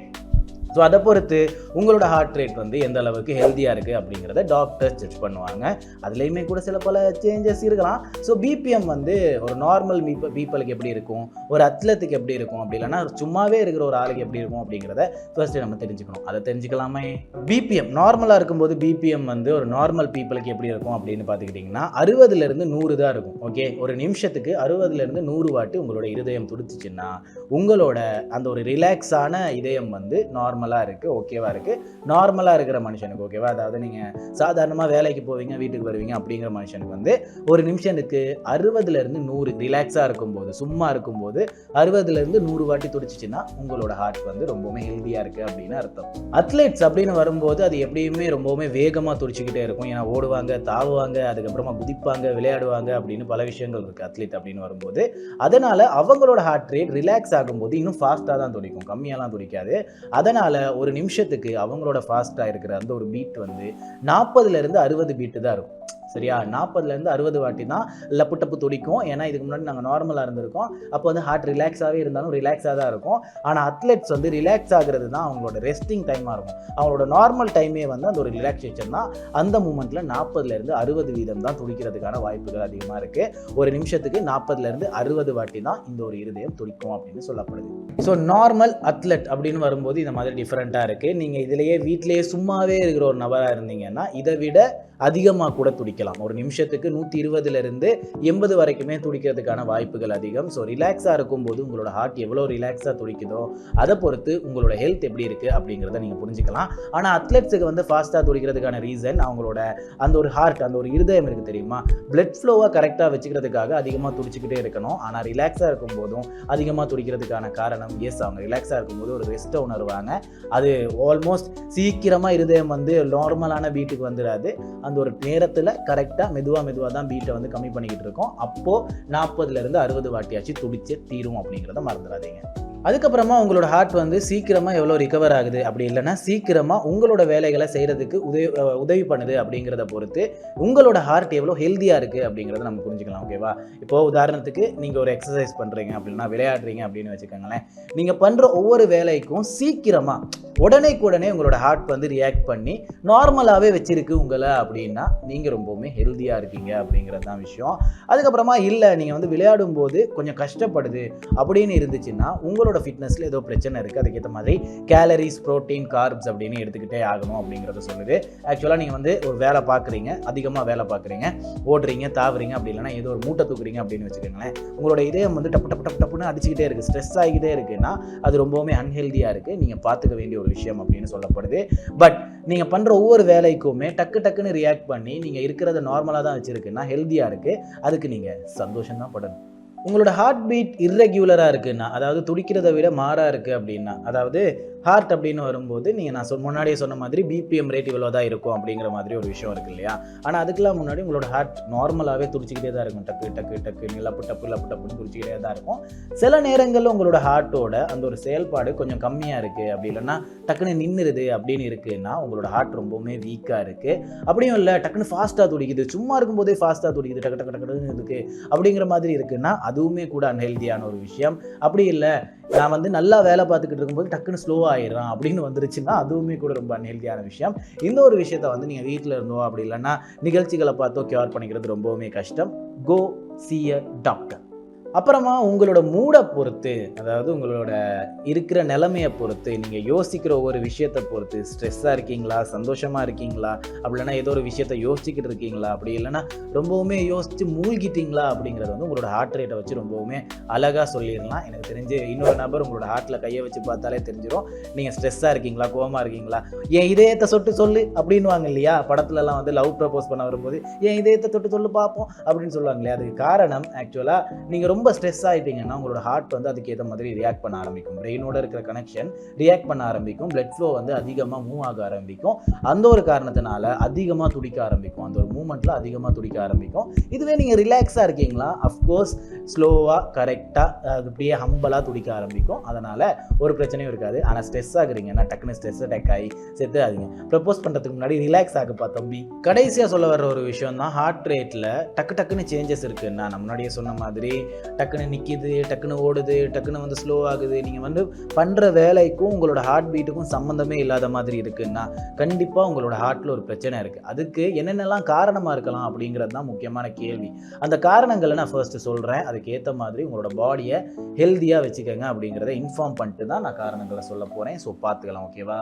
ஸோ அதை பொறுத்து உங்களோட ஹார்ட் ரேட் வந்து எந்த அளவுக்கு ஹெல்த்தியாக இருக்குது அப்படிங்கிறத டாக்டர்ஸ் செக் பண்ணுவாங்க. அதுலேயுமே கூட சில பல சேஞ்சஸ் இருக்கலாம். ஸோ பிபிஎம் வந்து ஒரு நார்மல் பீப்ப பீப்புளுக்கு எப்படி இருக்கும்? ஒரு அத்லத்துக்கு எப்படி இருக்கும்? அப்படி இல்லைன்னா சும்மாவே இருக்கிற ஒரு ஆளுக்கு எப்படி இருக்கும் அப்படிங்கிறத ஃபர்ஸ்ட்டு நம்ம தெரிஞ்சுக்கணும். அதை தெரிஞ்சுக்கலாமே. பிபிஎம் நார்மலாக இருக்கும்போது பிபிஎம் வந்து ஒரு நார்மல் பீப்புளுக்கு எப்படி இருக்கும் அப்படின்னு பார்த்துக்கிட்டிங்கன்னா அறுபதுலேருந்து நூறு தான் இருக்கும். ஓகே ஒரு நிமிஷத்துக்கு அறுபதுலேருந்து நூறு வாட்டி உங்களோட இருதயம் துடிச்சிச்சுன்னா உங்களோட அந்த ஒரு ரிலாக்ஸான இதயம் வந்து நார்மல் நார்மலாக இருக்குது ஓகேவா இருக்குது நார்மலாக இருக்கிற மனுஷனுக்கு ஓகேவா அதாவது நீங்கள் சாதாரணமாக வேலைக்கு போவீங்க வீட்டுக்கு வருவீங்க அப்படிங்கிற மனுஷனுக்கு வந்து ஒரு நிமிஷத்துக்கு அறுபதுலேருந்து நூறு ரிலாக்ஸாக இருக்கும்போது சும்மா இருக்கும்போது அறுபதுலேருந்து நூறு வாட்டி துடிச்சிச்சுன்னா உங்களோட ஹார்ட் வந்து ரொம்பவுமே ஹெல்த்தியாக இருக்குது அப்படின்னு அர்த்தம். அத்லெட்ஸ் அப்படின்னு வரும்போது அது எப்படியுமே ரொம்பவுமே வேகமாக துடிச்சிக்கிட்டே இருக்கும். ஏன்னா ஓடுவாங்க தாவுவாங்க அதுக்கப்புறமா குதிப்பாங்க விளையாடுவாங்க அப்படின்னு பல விஷயங்கள் இருக்குது அத்லெட் அப்படின்னு வரும்போது. அதனால் அவங்களோட ஹார்ட் ரேட் ரிலாக்ஸ் ஆகும்போது இன்னும் ஃபாஸ்ட்டாக தான் துடிக்கும். கம்மியாலாம் துடிக்காது. அதனால் ஒரு நிமிஷத்துக்கு அவங்களோட ஃபாஸ்ட்டாக இருக்கிற அந்த ஒரு பீட் வந்து நாற்பதுலேருந்து அறுபது பீட்டு தான் இருக்கும். சரியா? நாற்பதுலேருந்து அறுபது வாட்டி தான் லப்பு டப்பு துடிக்கும். ஏன்னா இதுக்கு முன்னாடி நாங்கள் நார்மலாக இருந்திருக்கோம். அப்போ வந்து ஹார்ட் ரிலாக்ஸாகவே இருந்தாலும் ரிலாக்ஸாக தான் இருக்கும். ஆனால் அத்லெட்ஸ் வந்து ரிலாக்ஸ் ஆகுறது தான் அவங்களோட ரெஸ்டிங் டைமாக இருக்கும். அவங்களோட நார்மல் டைமே வந்து அந்த ஒரு ரிலாக்ஸேஷன் தான். அந்த மூமெண்ட்டில் நாற்பதுலேருந்து அறுபது வீதம் தான் துடிக்கிறதுக்கான வாய்ப்புகள் அதிகமாக இருக்குது ஒரு நிமிஷத்துக்கு நாற்பதுலேருந்து அறுபது வாட்டி தான் இந்த ஒரு இருதயம் துடிக்கும் அப்படின்னு சொல்லப்படுது. ஸோ நார்மல் அத்லெட் அப்படின்னு வரும்போது இந்த மாதிரி டிஃப்ரெண்ட்டாக இருக்குது நீங்கள் இதிலேயே வீட்டிலேயே சும்மாவே இருக்கிற ஒரு நபராக இருந்தீங்கன்னா இதை விட அதிகமாக கூட துடிக்கலாம். ஒரு நிமிஷத்துக்கு நூற்றி இருபதுலேருந்து எண்பது வரைக்குமே துடிக்கிறதுக்கான வாய்ப்புகள் அதிகம். ஸோ ரிலாக்ஸாக இருக்கும்போது உங்களோட ஹார்ட் எவ்வளோ ரிலாக்ஸாக துடிக்குதோ அதை பொறுத்து உங்களோட ஹெல்த் எப்படி இருக்குது அப்படிங்கிறத நீங்கள் புரிஞ்சுக்கலாம். ஆனால் அத்லெட்ஸுக்கு வந்து ஃபாஸ்ட்டாக துடிக்கிறதுக்கான ரீசன் அவங்களோட அந்த ஒரு ஹார்ட் அந்த ஒரு இருதயம் இருக்குது தெரியுமா? பிளட் ஃப்ளோவாக கரெக்டாக வச்சுக்கிறதுக்காக அதிகமாக துடிச்சிக்கிட்டே இருக்கணும். ஆனால் ரிலாக்ஸாக இருக்கும்போதும் அதிகமாக துடிக்கிறதுக்கான காரணம் எஸ் அவங்க ரிலாக்ஸாக இருக்கும்போது ஒரு ரெஸ்ட்டை உணர்வாங்க. அது ஆல்மோஸ்ட் சீக்கிரமாக இருதயம் வந்து நார்மலான பீட்டுக்கு வந்துடாது அந்த ஒரு நேரத்தில் கரெக்டாக மெதுவாக மெதுவாக தான் பீட்டை வந்து கம்மி பண்ணிக்கிட்டு இருக்கோம். அப்போது நாற்பதுலேருந்து அறுபது வாட்டியாச்சு துடிச்சு தீரும் அப்படிங்கிறத மறந்துடாதீங்க. அதுக்கப்புறமா உங்களோட ஹார்ட் வந்து சீக்கிரமாக எவ்வளோ ரிகவர் ஆகுது? அப்படி இல்லைன்னா சீக்கிரமாக உங்களோட வேலைகளை செய்கிறதுக்கு உதவி உதவி பண்ணுது அப்படிங்கிறத பொறுத்து உங்களோட ஹார்ட் எவ்வளோ ஹெல்த்தியாக இருக்குது அப்படிங்கிறத நம்ம புரிஞ்சுக்கலாம் ஓகேவா இப்போ உதாரணத்துக்கு நீங்கள் ஒரு எக்ஸசைஸ் பண்ணுறீங்க அப்படின்னா விளையாடுறீங்க அப்படின்னு வச்சுக்கோங்களேன். நீங்கள் பண்ணுற ஒவ்வொரு வேலைக்கும் சீக்கிரமாக உடனே உடனே உங்களோட ஹார்ட் வந்து ரியாக்ட் பண்ணி நார்மலாகவே வச்சிருக்கு உங்களை அப்படின்னா நீங்கள் ரொம்பவுமே ஹெல்த்தியாக இருக்கீங்க அப்படிங்கிறது தான் விஷயம். அதுக்கப்புறமா இல்லை நீங்கள் வந்து விளையாடும் போது கொஞ்சம் கஷ்டப்படுது அப்படின்னு இருந்துச்சுன்னா உங்களோட ஃபிட்னஸில் ஏதோ பிரச்சனை இருக்குது அதுக்கேற்ற மாதிரி கேலரிஸ் ப்ரோட்டீன் கார்ப்ஸ் அப்படின்னு எடுத்துக்கிட்டே ஆகணும் அப்படிங்கிறத சொல்லுது. ஆக்சுவலாக நீங்கள் வந்து ஒரு வேலை பார்க்குறீங்க அதிகமாக வேலை பார்க்குறீங்க ஓடுறீங்க தாவுறீங்க அப்படி இல்லைனா ஏதோ ஒரு மூட்டை தூக்குறீங்க அப்படின்னு வச்சுக்கோங்களேன் உங்களோட இதயம் வந்து டப்பு டப்பு டப்பு டப்புன்னு அடிச்சுக்கிட்டே இருக்குது ஸ்ட்ரெஸ் ஆகிக்கிட்டே இருக்குன்னா அது ரொம்பவுமே அன்ஹெல்தியாக இருக்குது நீங்கள் பார்த்துக்க வேண்டிய ஒரு விஷயம் அப்படின்னு சொல்லப்படுது. பட் நீங்கள் பண்ணுற ஒவ்வொரு வேலைக்குமே டக்கு டக்குன்னு ரியாக்ட் பண்ணி நீங்கள் இருக்கிறத நார்மலாக தான் வச்சுருக்குன்னா ஹெல்த்தியாக இருக்குது அதுக்கு நீங்கள் சந்தோஷம் தான் படணும். உங்களோட ஹார்ட் பீட் இர்ரெகுலராக இருக்குன்னா அதாவது துடிக்கிறதை விட மாறாக இருக்குது அப்படின்னா அதாவது ஹார்ட் அப்படின்னு வரும்போது நீங்கள் நான் சொன்ன முன்னாடியே சொன்ன மாதிரி பிபிஎம் ரேட் இவ்வளோ தான் இருக்கும் அப்படிங்கிற மாதிரி ஒரு விஷயம் இருக்கு இல்லையா? ஆனால் அதுக்கெல்லாம் முன்னாடி உங்களோட ஹார்ட் நார்மலாகவே துடிச்சிக்கிட்டே தான் இருக்கும். டக்கு டக்கு டக்கு நிலப்பு டப்பு லப்பு டப்புன்னு துடிச்சிக்கிட்டே தான் இருக்கும். சில நேரங்களில் உங்களோட ஹார்ட்டோட அந்த ஒரு செயல்பாடு கொஞ்சம் கம்மியாக இருக்குது அப்படி இல்லைன்னா டக்குன்னு நின்றுருது அப்படின்னு இருக்குன்னா உங்களோட ஹார்ட் ரொம்பவுமே வீக்காக இருக்குது அப்படியும் இல்லை டக்குன்னு ஃபாஸ்ட்டாக துடிக்குது. சும்மா இருக்கும்போதே ஃபாஸ்ட்டாக துடிக்குது. டக்கு டக்கு டக்குன்னு இருக்குது அப்படிங்கிற மாதிரி இருக்குன்னா அதுவுமே கூட அன்ஹெல்தியான ஒரு விஷயம். அப்படி இல்லை நான் வந்து நல்லா வேலை பார்த்துக்கிட்டு இருக்கும்போது டக்குன்னு ஸ்லோவாக ஆயிடுறான் அப்படின்னு வந்துருச்சுன்னா அதுவுமே கூட ரொம்ப அன்ஹெல்தியான விஷயம். இந்த ஒரு விஷயத்த வந்து நீங்கள் வீட்டில் இருந்தோ அப்படி இல்லைன்னா நிகழ்ச்சிகளை பார்த்தோ கியூர் பண்ணிக்கிறது ரொம்பவுமே கஷ்டம். கோ சி அ டாக்டர் அப்புறமா உங்களோட மூடை பொறுத்து அதாவது உங்களோட இருக்கிற நிலைமையை பொறுத்து நீங்கள் யோசிக்கிற ஒவ்வொரு விஷயத்தை பொறுத்து ஸ்ட்ரெஸ்ஸாக இருக்கீங்களா சந்தோஷமாக இருக்கீங்களா அப்படி இல்லைன்னா ஏதோ ஒரு விஷயத்த யோசிச்சுக்கிட்டு இருக்கீங்களா அப்படி இல்லைன்னா ரொம்பவுமே யோசித்து மூழ்கிட்டீங்களா அப்படிங்கிறது வந்து உங்களோட ஹார்ட் ரேட்டை வச்சு ரொம்பவுமே அழகாக சொல்லிடலாம். எனக்கு தெரிஞ்சு இன்னொரு நபர் உங்களோட ஹார்ட்டில் கையை வச்சு பார்த்தாலே தெரிஞ்சிடும் நீங்கள் ஸ்ட்ரெஸ்ஸாக இருக்கீங்களா கோவமாக இருக்கீங்களா என் இதயத்தை சொட்டு சொல்லு அப்படின்னுவாங்க இல்லையா? படத்துலலாம் வந்து லவ் ப்ரப்போஸ் பண்ண வரும்போது என் இதயத்தை தொட்டு சொல்லு பார்ப்போம் அப்படின்னு சொல்லுவாங்க இல்லையா? அதுக்கு காரணம் ஆக்சுவலாக நீங்கள் ரொம்ப ஸ்ட்ரெஸ் ஆகிட்டீங்கன்னா உங்களோட ஹார்ட் வந்து அதுக்கேற்ற மாதிரி ரியாக்ட் பண்ண ஆரம்பிக்கும். பிரெயினோட இருக்கிற கனெக்ஷன் ரியாக்ட் பண்ண ஆரம்பிக்கும். பிளட் ஃப்ளோ வந்து அதிகமாக மூவ் ஆக ஆரம்பிக்கும். அந்த ஒரு காரணத்தினால அதிகமாக துடிக்க ஆரம்பிக்கும். அந்த ஒரு மூமெண்ட்டில் அதிகமாக துடிக்க ஆரம்பிக்கும். இதுவே நீங்கள் ரிலாக்ஸாக இருக்கீங்களா? அஃப்கோர்ஸ் ஸ்லோவாக கரெக்டாக அப்படியே ஹம்பலாக துடிக்க ஆரம்பிக்கும். அதனால் ஒரு பிரச்சனையும் இருக்காது. ஆனால் ஸ்ட்ரெஸ் ஆகுறீங்கன்னா டக்குன்னு ஸ்ட்ரெஸ் அட்டாக் ஆகி செத்து ஆகுங்க ப்ரப்போஸ் பண்ணுறதுக்கு முன்னாடி ரிலாக்ஸ் ஆகுப்பா தம்பி. கடைசியாக சொல்ல வர ஒரு விஷயம் தான் ஹார்ட் ரேட்டில் டக்கு டக்குன்னு சேஞ்சஸ் இருக்குன்னா நான் முன்னாடியே சொன்ன மாதிரி டக்குன்னு நிற்கிது டக்குன்னு ஓடுது டக்குன்னு வந்து ஸ்லோ ஆகுது. நீங்கள் வந்து பண்ணுற வேலைக்கும் உங்களோட ஹார்ட் பீட்டுக்கும் சம்மந்தமே இல்லாத மாதிரி இருக்குன்னா கண்டிப்பாக உங்களோட ஹார்ட்டில் ஒரு பிரச்சனை இருக்குது அதுக்கு என்னென்னலாம் காரணமாக இருக்கலாம் அப்படிங்கிறது தான் முக்கியமான கேள்வி. அந்த காரணங்களை நான் ஃபர்ஸ்ட்டு சொல்கிறேன் அதுக்கு ஏற்ற மாதிரி உங்களோட பாடியை ஹெல்த்தியாக வச்சுக்கோங்க அப்படிங்கிறத இன்ஃபார்ம் பண்ணிட்டு தான் நான் காரணங்களை சொல்ல போகிறேன் ஸோ பார்த்துக்கலாம் ஓகேவா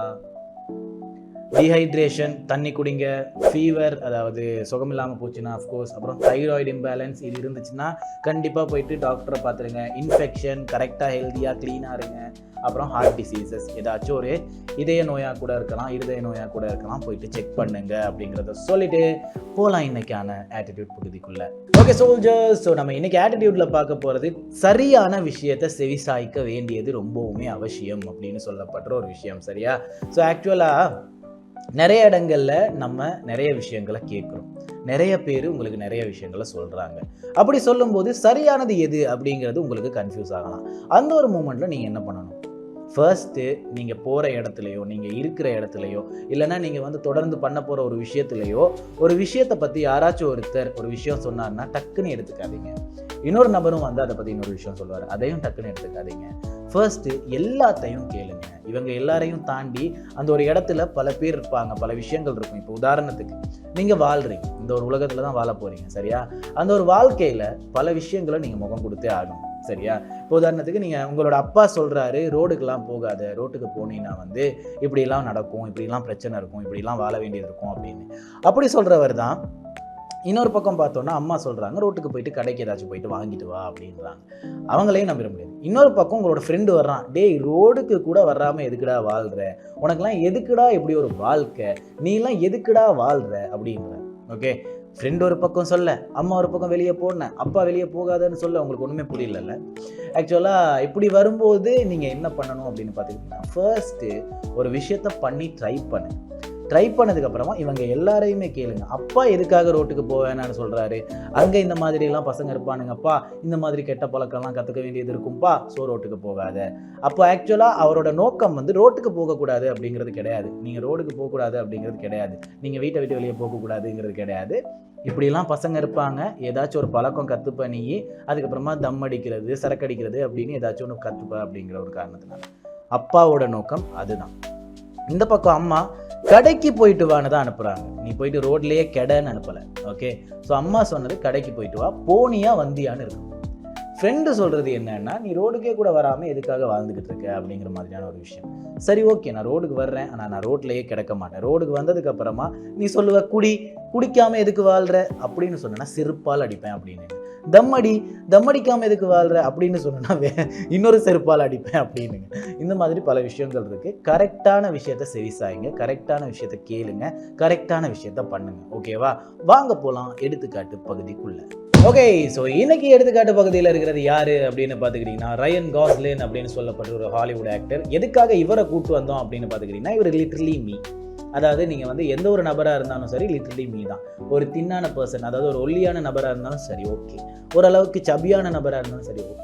டீஹைட்ரேஷன் தண்ணி குடிங்க. ஃபீவர் அதாவது சுகமில்லாமல் போச்சுன்னா அஃப்கோர்ஸ் அப்புறம் தைராய்டு இம்பேலன்ஸ் இது இருந்துச்சுன்னா கண்டிப்பாக போயிட்டு டாக்டரை பார்த்துருங்க இன்ஃபெக்ஷன் கரெக்டாக ஹெல்த்தியாக க்ளீனாக இருங்க. அப்புறம் ஹார்ட் டிசீசஸ் ஏதாச்சும் ஒரு இதய நோயாக கூட இருக்கலாம் இருதய நோயாக கூட இருக்கலாம் போயிட்டு செக் பண்ணுங்க அப்படிங்கிறத சொல்லிட்டு போகலாம் இன்னைக்கான ஆட்டிடியூட் பகுதிக்குள்ள. ஓகே சோல்ஜர்ஸ் ஸோ நம்ம இன்னைக்கு ஆட்டிடியூட்ல பார்க்க போகிறது சரியான விஷயத்தை செவிசாய்க்க வேண்டியது ரொம்பவுமே அவசியம் அப்படின்னு சொல்லப்படுற ஒரு விஷயம் சரியா? ஸோ ஆக்சுவலாக நிறைய இடங்களில் நம்ம நிறைய விஷயங்களை கேட்குறோம். நிறைய பேர் உங்களுக்கு நிறைய விஷயங்களை சொல்கிறாங்க அப்படி சொல்லும்போது சரியானது எது அப்படிங்கிறது உங்களுக்கு கன்ஃபியூஸ் ஆகலாம். அந்த ஒரு மூமெண்ட்டில் நீங்கள் என்ன பண்ணணும்? ஃபர்ஸ்ட்டு நீங்கள் போகிற இடத்துலையோ நீங்கள் இருக்கிற இடத்துலையோ இல்லைன்னா நீங்கள் வந்து தொடர்ந்து பண்ண போகிற ஒரு விஷயத்துலையோ ஒரு விஷயத்தை பற்றி யாராச்சும் ஒருத்தர் ஒரு விஷயம் சொன்னார்னா டக்குன்னு எடுத்துக்காதீங்க. இன்னொரு நபரும் வந்து அதை பற்றி இன்னொரு விஷயம் சொல்லுவார். அதையும் டக்குன்னு எடுத்துக்காதீங்க. ஃபர்ஸ்ட்டு எல்லாத்தையும் கேளுங்க. இவங்க எல்லாரையும் தாண்டி அந்த ஒரு இடத்துல பல பேர் இருப்பாங்க. பல விஷயங்கள் இருக்கும். இப்போ உதாரணத்துக்கு நீங்கள் வாழ்கிறீங்க இந்த ஒரு உலகத்தில் தான் வாழ போகிறீங்க சரியா? அந்த ஒரு வாழ்க்கையில் பல விஷயங்களை நீங்கள் முகம் கொடுத்தே ஆகணும். சரியா? இப்போ உதாரணத்துக்கு நீங்கள் உங்களோட அப்பா சொல்கிறாரு ரோடுக்கெல்லாம் போகாத ரோட்டுக்கு போனீங்கன்னா வந்து இப்படிலாம் நடக்கும் இப்படிலாம் பிரச்சனை இருக்கும் இப்படிலாம் வாழ வேண்டியது இருக்கும் அப்படின்னு. அப்படி சொல்கிறவர் தான். இன்னொரு பக்கம் பார்த்தோன்னா அம்மா சொல்கிறாங்க ரோட்டுக்கு போயிட்டு கடைக்கு ஏதாச்சும் போயிட்டு வாங்கிட்டு வா அப்படின்றாங்க. அவங்களையும் நம்பிட முடியாது. இன்னொரு பக்கம் உங்களோட ஃப்ரெண்டு வர்றான் டேய் ரோடுக்கு கூட வராமல் எதுக்குடா வாழ்கிற உனக்கெல்லாம் எதுக்குடா இப்படி ஒரு வாழ்க்கை? நீலாம் எதுக்குடா வாழ்கிற அப்படின்ற ஓகே? ஃப்ரெண்ட் ஒரு பக்கம் சொல்ல அம்மா ஒரு பக்கம் வெளியே போனேன் அப்பா வெளியே போகாதன்னு சொல்ல உங்களுக்கு ஒன்றுமே புரியலல்ல. ஆக்சுவலாக இப்படி வரும்போது நீங்கள் என்ன பண்ணணும் அப்படின்னு பார்த்துக்கிட்டிங்கன்னா ஃபர்ஸ்ட்டு ஒரு விஷயத்த பண்ணி ட்ரை பண்ணு. ட்ரை பண்ணதுக்கப்புறமா இவங்க எல்லாரையுமே கேளுங்க. அப்பா எதுக்காக ரோட்டுக்கு போவேன்னு சொல்கிறாரு அங்கே இந்த மாதிரிலாம் பசங்க இருப்பானுங்கப்பா. இந்த மாதிரி கெட்ட பழக்கம்லாம் கற்றுக்க வேண்டியது இருக்கும்பா. ஸோ ரோட்டுக்கு போகாத. அப்போ ஆக்சுவலாக அவரோட நோக்கம் வந்து ரோட்டுக்கு போகக்கூடாது அப்படிங்கிறது கிடையாது. நீங்கள் ரோடுக்கு போகக்கூடாது அப்படிங்கிறது கிடையாது. நீங்கள் வீட்டை விட்டு வெளியே போகக்கூடாதுங்கிறது கிடையாது. இப்படிலாம் பசங்க இருப்பாங்க. ஏதாச்சும் ஒரு பழக்கம் கற்று பண்ணி அதுக்கப்புறமா தம் அடிக்கிறது சரக்கடிக்கிறது அப்படின்னு ஏதாச்சும் ஒன்று கற்றுப்ப அப்படிங்கிற ஒரு காரணத்தினால. அப்பாவோட நோக்கம் அதுதான். இந்த பக்கம் அம்மா கடைக்கு போயிட்டு வான்னு தான் அனுப்புகிறாங்க நீ போயிட்டு ரோட்லேயே கெடன்னு அனுப்பலை. ஓகே ஸோ அம்மா சொன்னது கடைக்கு போயிட்டு வா போனியா வந்தியான்னு இருக்கும். ஃப்ரெண்டு சொல்கிறது என்னன்னா நீ ரோடுக்கே கூட வராமல் எதுக்காக வாழ்ந்துக்கிட்டு இருக்க அப்படிங்கிற மாதிரியான ஒரு விஷயம். சரி ஓகே நான் ரோடுக்கு வர்றேன் ஆனால் நான் ரோட்லேயே கிடக்க மாட்டேன். ரோடுக்கு வந்ததுக்கப்புறமா நீ சொல்லுவ குடி குடிக்காமல் எதுக்கு வாழ்கிற அப்படின்னு சொன்னேன்னா செருப்பால் அடிப்பேன் அப்படின்னு. தம்மடி தம்மடிக்காம எதுக்கு வாழ்ற அப்படின்னு சொன்னா இன்னொரு செருப்பால் அடிப்பேன் அப்படின்னு இந்த மாதிரி பல விஷயங்கள் இருக்கு. கரெக்டான விஷயத்த செவிசாயுங்க கரெக்டான விஷயத்த கேளுங்க. கரெக்டான விஷயத்த பண்ணுங்க. ஓகேவா? வாங்க போலாம். எடுத்துக்காட்டு பகுதிக்குள்ள. ஓகே ஸோ இன்னைக்கு எடுத்துக்காட்டு பகுதியில் இருக்கிறது யாரு அப்படின்னு பார்த்துக்கிட்டிங்கன்னா ரயன் காஸ்லின் அப்படின்னு சொல்லப்பட்ட ஒரு ஹாலிவுட் ஆக்டர் எதுக்காக இவரை கூட்டு வந்தோம் அப்படின்னு பார்த்துக்கிட்டிங்கன்னா இவர் லிட்ரலி மீ அதாவது நீங்கள் வந்து எந்த ஒரு நபராக இருந்தாலும் சரி லிட்ரலி மீ தான். ஒரு தின்னான பர்சன் அதாவது ஒரு ஒல்லியான நபராக இருந்தாலும் சரி ஓகே ஓரளவுக்கு சபியான நபராக இருந்தாலும் சரி ஓகே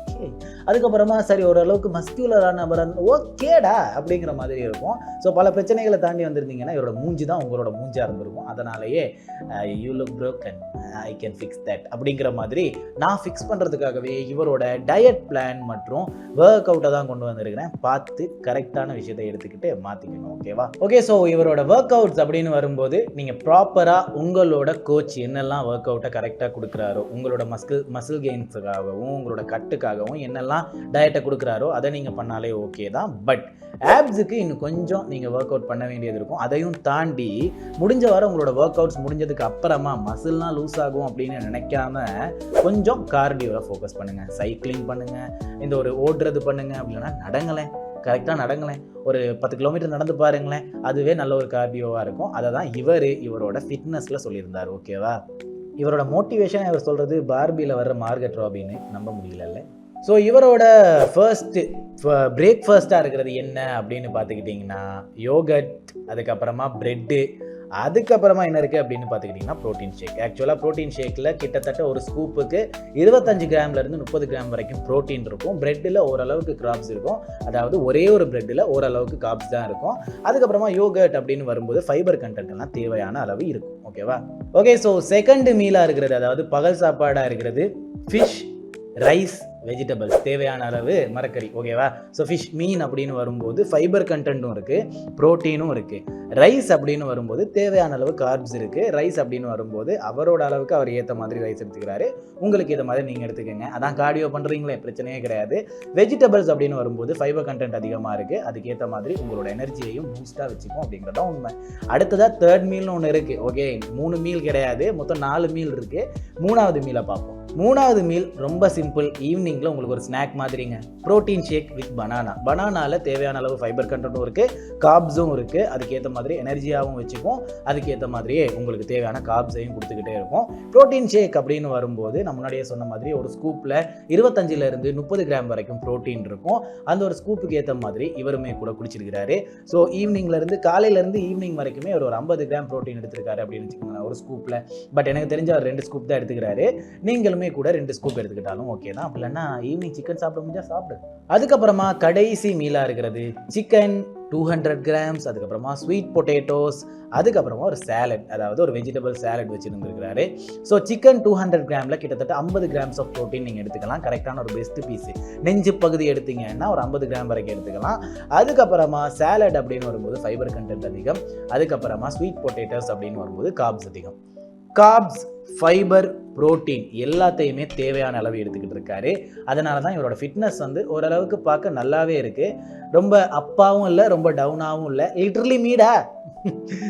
அதுக்கப்புறமா சரி ஓரளவுக்கு மஸ்கியூலரான நபராக இருந்தால் ஓகேடா அப்படிங்கிற மாதிரி இருக்கும். ஸோ பல பிரச்சனைகளை தாண்டி வந்திருந்தீங்கன்னா இவரோட மூஞ்சி தான் உங்களோட மூஞ்சாக இருந்திருக்கும். அதனாலேயே you look broken I can fix that அப்படிங்கிற மாதிரி நான் ஃபிக்ஸ் பண்ணுறதுக்காகவே இவரோட டயட் பிளான் மற்றும் ஒர்க் அவுட்டை தான் கொண்டு வந்திருக்கிறேன். பார்த்து கரெக்டான விஷயத்தை எடுத்துக்கிட்டு மாற்றிக்கணும் ஓகேவா ஓகே ஸோ இவரோட ஒர்க் ஒர்க் அவுட்ஸ் அப்படின்னு வரும்போது நீங்கள் ப்ராப்பராக உங்களோட கோச் என்னெல்லாம் ஒர்க் அவுட்டை கரெக்டாக கொடுக்குறாரோ உங்களோட மஸ்கில் மசில் கெயின்ஸுக்காகவும் உங்களோட கட்டுக்காகவும் என்னெல்லாம் டயட்டை கொடுக்குறாரோ அதை நீங்கள் பண்ணாலே ஓகே தான். பட் ஆப்ஸுக்கு இன்னும் கொஞ்சம் நீங்கள் ஒர்க் அவுட் பண்ண வேண்டியது இருக்கும். அதையும் தாண்டி முடிஞ்ச வர உங்களோட ஒர்க் அவுட்ஸ் முடிஞ்சதுக்கு அப்புறமா மசில்லாம் லூஸ் ஆகும் அப்படின்னு நினைக்காம கொஞ்சம் கார்டியோவில் ஃபோக்கஸ் பண்ணுங்கள் சைக்கிளிங் பண்ணுங்கள் இந்த ஒரு ஓடுறது பண்ணுங்கள் அப்படின்னா நடங்களேன். கரெக்டாக நடங்களேன். ஒரு பத்து கிலோமீட்டர் நடந்து பாருங்களேன். அதுவே நல்ல ஒரு கார்டியோவாக இருக்கும். அதை தான் இவர் இவரோட ஃபிட்னஸில் சொல்லியிருந்தார். ஓகேவா இவரோட மோட்டிவேஷன் இவர் சொல்கிறது பார்பியில் வர்ற மார்கெட் ராபின்னு நம்ப முடியலல்ல. ஸோ இவரோட ஃபர்ஸ்ட்டு பிரேக்ஃபாஸ்ட்டாக இருக்கிறது என்ன அப்படின்னு பார்த்துக்கிட்டிங்கன்னா யோகட் அதுக்கப்புறமா ப்ரெட்டு அதுக்கப்புறமா என்ன இருக்குது அப்படின்னு பார்த்துக்கிட்டிங்கன்னா ப்ரோட்டீன் ஷேக் ஆக்சுவலாக ப்ரோட்டீன் ஷேக்கில் கிட்டத்தட்ட ஒரு ஸ்கூப்புக்கு இருபத்தஞ்சு கிராம்லேருந்து முப்பது கிராம் வரைக்கும் ப்ரோட்டீன் இருக்கும். ப்ரெட்டில் ஓரளவுக்கு கிராப்ஸ் இருக்கும். அதாவது ஒரே ஒரு ப்ரெட்டில் ஓரளவுக்கு காப்ஸ் தான் இருக்கும். அதுக்கப்புறமா யோகர்ட் அப்படின்னு வரும்போது ஃபைபர் கண்டென்ட்லாம் தேவையான அளவு இருக்கும். ஓகேவா ஓகே ஸோ செகண்ட் மீலாக இருக்கிறது அதாவது பகல் சாப்பாடாக இருக்கிறது ஃபிஷ் ரைஸ் வெஜிடபிள்ஸ் தேவையான அளவு மரக்கறி ஓகேவா ஸோ ஃபிஷ் மீன் அப்படின்னு வரும்போது ஃபைபர் கண்டென்ட்டும் இருக்குது ப்ரோட்டீனும் இருக்குது ரைஸ் அப்படின்னு வரும்போது தேவையான அளவு கார்ப்ஸ் இருக்குது ரைஸ் அப்படின்னு வரும்போது அவரோட அளவுக்கு அவர் ஏற்ற மாதிரி ரைஸ் எடுத்துக்கிறாரு. உங்களுக்கு ஏற்ற மாதிரி நீங்கள் எடுத்துக்கோங்க. அதான் கார்டியோ பண்ணுறீங்களே பிரச்சனையே கிடையாது. வெஜிடபிள்ஸ் அப்படின்னு வரும்போது ஃபைபர் கண்டென்ட் அதிகமாக இருக்குது அதுக்கேற்ற மாதிரி உங்களோட எனர்ஜியையும் பூஸ்ட்டாக வச்சுக்கும் அப்படிங்கிறது தான் உண்மை அடுத்ததாக தேர்ட் மீல்னு ஒன்று இருக்குது ஓகே மூணு மீல் கிடையாது மொத்தம் நாலு மீல் இருக்குது மூணாவது மீலை பார்ப்போம். மூணாவது மீல் ரொம்ப சிம்பிள் ஈவினிங்கில் உங்களுக்கு ஒரு ஸ்நாக் மாதிரிங்க. ப்ரோட்டீன் ஷேக் வித் பனானா பனானாவில் தேவையான அளவு ஃபைபர் கண்டென்ட்டும் இருக்குது காப்ஸும் இருக்குது அதுக்கேற்ற மாதிரி எனர்ஜியாகவும் வச்சுக்கும் அதுக்கேற்ற மாதிரியே உங்களுக்கு தேவையான காப்ஸையும் கொடுத்துக்கிட்டே இருக்கும். ப்ரோட்டீன் ஷேக் அப்படின்னு வரும்போது நம்ம முன்னாடியே சொன்ன மாதிரி ஒரு ஸ்கூப்பில் இருபத்தஞ்சிலேருந்து முப்பது கிராம் வரைக்கும் ப்ரோட்டீன் இருக்கும். அந்த ஒரு ஸ்கூப்புக்கு ஏற்ற மாதிரி இவருமே கூட குடிச்சிருக்கிறாரு. ஸோ ஈவினிங்லேருந்து காலையிலேருந்து ஈவினிங் வரைக்குமே அவர் ஒரு ஐம்பது கிராம் ப்ரோட்டீன் எடுத்திருக்காரு அப்படின்னு வச்சுக்கோங்களேன் ஒரு ஸ்கூப்பில் பட் எனக்கு தெரிஞ்ச அவர் ரெண்டு ஸ்கூப் தான் எடுத்துக்கிறாரு. நீங்களும் மட்டுமே கூட ரெண்டு ஸ்கூப் எடுத்துக்கிட்டாலும் ஓகே தான். அப்படி இல்லைன்னா ஈவினிங் சிக்கன் சாப்பிட முடிஞ்சால் சாப்பிடு. அதுக்கப்புறமா கடைசி மீலாக இருக்கிறது சிக்கன் டூ ஹண்ட்ரட் கிராம்ஸ் அதுக்கப்புறமா ஸ்வீட் பொட்டேட்டோஸ் அதுக்கப்புறமா ஒரு சேலட் அதாவது ஒரு வெஜிடபிள் சேலட் வச்சுருந்துருக்கிறாரு. ஸோ சிக்கன் டூ ஹண்ட்ரட் கிராமில் கிட்டத்தட்ட ஐம்பது கிராம்ஸ் ஆஃப் ப்ரோட்டீன் நீங்கள் எடுத்துக்கலாம். கரெக்டான ஒரு பெஸ்ட் பீஸ் நெஞ்சு பகுதி எடுத்தீங்கன்னா ஒரு ஐம்பது கிராம் வரைக்கும் எடுத்துக்கலாம். அதுக்கப்புறமா சேலட் அப்படின்னு வரும்போது ஃபைபர் கண்டென்ட் அதிகம். அதுக்கப்புறமா ஸ்வீட் பொட்டேட்டோஸ் அப்படின்னு வரும்போது காப்ஸ் அதிகம். காப்ஸ் ஃபைபர் புரோட்டீன் எல்லாத்தையுமே தேவையான அளவு எடுத்துக்கிட்டு இருக்காரு. அதனால தான் இவரோட ஃபிட்னஸ் வந்து ஓரளவுக்கு பார்க்க நல்லாவே இருக்கு. ரொம்ப அப்பாவும் இல்லை ரொம்ப டவுனாகவும் இல்லை. லிட்ரலி மீடா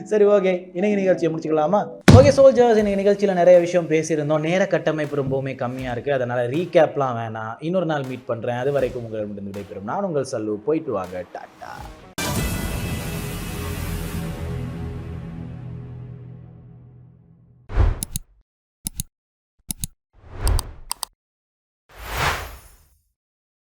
சரி ஓகே இன்னைக்கு நிகழ்ச்சியை முடிச்சுக்கலாமா? ஓகே சோல்ஜர்ஸ் இன்னைக்கு நிகழ்ச்சியில் நிறைய விஷயம் பேசியிருந்தோம். நேர கட்டமைப்பு ரொம்பவுமே கம்மியாக இருக்குது அதனால் ரீகேப்லாம் வேணாம். இன்னொரு நாள் மீட் பண்ணுறேன் அது வரைக்கும் உங்களிடம் விடைபெறும். நான் உங்கள் சல்லு. போயிட்டு வாங்க. டாட்டா.